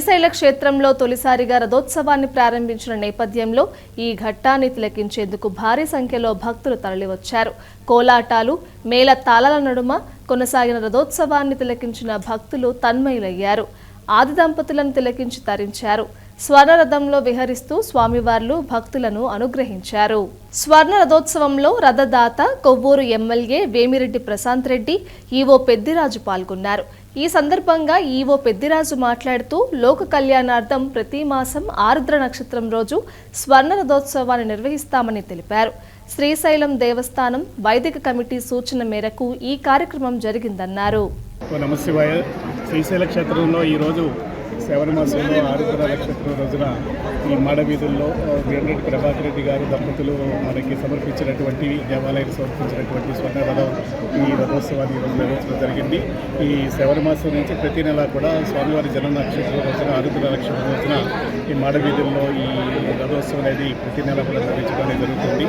శ్రీశైల క్షేత్రంలో తొలిసారిగా రథోత్సవాన్ని ప్రారంభించిన నేపథ్యంలో ఈ ఘట్టాన్ని తిలకించేందుకు భారీ సంఖ్యలో భక్తులు తరలివచ్చారు. కోలాటాలు మేళ తాళాల నడుమ కొనసాగిన రథోత్సవాన్ని తిలకించిన భక్తులు తన్మయులయ్యారు. ఆది దంపతులను తిలకించి తరించారు. స్వర్ణ రథంలో విహరిస్తూ స్వామివార్లు భక్తులను అనుగ్రహించారు. స్వర్ణ రథోత్సవంలో రథదాత కొవ్వూరు ఎమ్మెల్యే వేమిరెడ్డి ప్రశాంత్ రెడ్డి ఈవో పెద్దిరాజు పాల్గొన్నారు. ఈ సందర్భంగా ఈవో పెద్దిరాజు మాట్లాడుతూ లోక కళ్యాణార్థం ప్రతి మాసం ఆరుద్ర నక్షత్రం రోజు స్వర్ణ రథోత్సవాన్ని నిర్వహిస్తామని తెలిపారు. శ్రీశైలం దేవస్థానం వైదిక కమిటీ సూచన మేరకు ఈ కార్యక్రమం జరిగిందన్నారు. శ్రీశైల క్షేత్రంలో ఈరోజు శ్రవణ మాసంలో ఆరుద్ర నక్షత్రం రోజున ఈ మాడ వీధుల్లో వేమిరెడ్డి ప్రభాకర్ రెడ్డి గారు దంపతులు మనకి సమర్పించినటువంటి దేవాలయానికి సమర్పించినటువంటి స్వర్ణ రథం ఈ రథోత్సవాన్ని ఈరోజు నిర్వహించడం జరిగింది. ఈ శ్రవణ మాసం నుంచి ప్రతి నెల కూడా స్వామివారి జన నక్షత్రం రోజున ఆరుద్ర నక్షత్రం రోజున ఈ మాడ వీధుల్లో ఈ రథోత్సవం అనేది ప్రతి నెల కూడా నిర్వహించడం జరుగుతుంది.